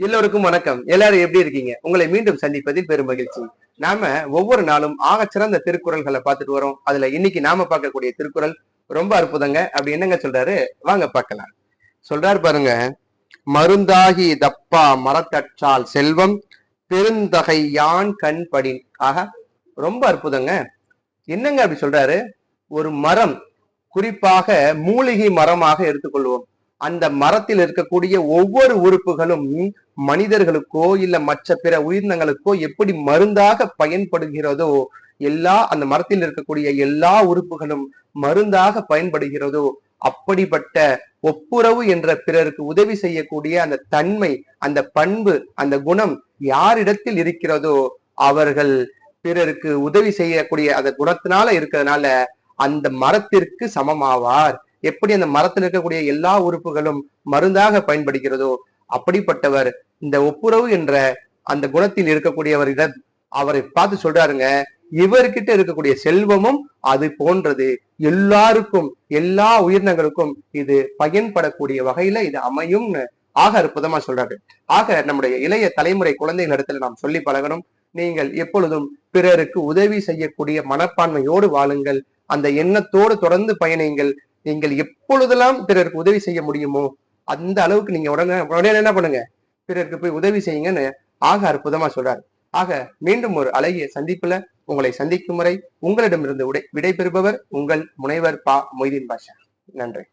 எல்லோருக்கும் வணக்கம். எல்லாரும் எப்படி இருக்கீங்க? உங்களை மீண்டும் சந்திப்பதில் பெரும் மகிழ்ச்சி. நாம ஒவ்வொரு நாளும் ஆகச்சிறந்த திருக்குறள்களை பார்த்துட்டு வரோம். அதுல இன்னைக்கு நாம பார்க்கக்கூடிய திருக்குறள் ரொம்ப அற்புதங்க. அப்படி என்னங்க சொல்றாரு? வாங்க பார்க்கலாம். சொல்றாரு பாருங்க. மருந்தாகி தப்பா மரத்தற்றால் செல்வம் பெருந்தகை யான் கண் படின். ஆக ரொம்ப அற்புதங்க. என்னங்க அப்படி சொல்றாரு? ஒரு மரம் குறிப்பாக மூலிகை மரமாக எடுத்துக்கொள்வோம். அந்த மரத்தில் இருக்கக்கூடிய ஒவ்வொரு உறுப்புகளும் மனிதர்களுக்கோ இல்ல மற்ற பிற உயிரினங்களுக்கோ எப்படி மருந்தாக பயன்படுகிறதோ எல்லா அந்த மரத்தில் இருக்கக்கூடிய எல்லா உறுப்புகளும் மருந்தாக பயன்படுகிறதோ அப்படிப்பட்ட ஒப்புரவு என்ற பிறருக்கு உதவி செய்யக்கூடிய அந்த தன்மை அந்த பண்பு அந்த குணம் யாரிடத்தில் இருக்கிறதோ அவர்கள் பிறருக்கு உதவி செய்யக்கூடிய அந்த குணத்தினால இருக்கிறதுனால அந்த மரத்திற்கு சமமாவார். எப்படி அந்த மரத்தில் இருக்கக்கூடிய எல்லா உறுப்புகளும் மருந்தாக பயன்படுகிறதோ அப்படிப்பட்டவர் இந்த ஒப்புரவு என்ற அந்த குணத்தில் இருக்கக்கூடியவரிடம் அவரை பார்த்து சொல்றாருங்க இவர்கிட்ட இருக்கக்கூடிய செல்வமும் அது போன்றது. எல்லாருக்கும் எல்லா உயிரினங்களுக்கும் இது பயன்படக்கூடிய வகையில இது அமையும்னு ஆக அற்புதமா சொல்றாரு. ஆக நம்முடைய இளைய தலைமுறை குழந்தைகள் இடத்துல நாம் சொல்லி பழகணும். நீங்கள் எப்பொழுதும் பிறருக்கு உதவி செய்யக்கூடிய மனப்பான்மையோடு வாழுங்கள். அந்த எண்ணத்தோடு தொடர்ந்து பயணிங்கள். நீங்கள் எப்பொழுதெல்லாம் பிறருக்கு உதவி செய்ய முடியுமோ அந்த அளவுக்கு நீங்க உடனே உடனே என்ன பண்ணுங்க? பிறருக்கு போய் உதவி செய்யுங்கன்னு ஆக அற்புதமா சொல்றாரு. ஆக மீண்டும் ஒரு அழகிய சந்திப்புல உங்களை சந்திக்கும் முறை உங்களிடமிருந்து விடை விடைபெறுபவர் உங்கள் முனைவர் பா மொய்தீன் பாஷா. நன்றி.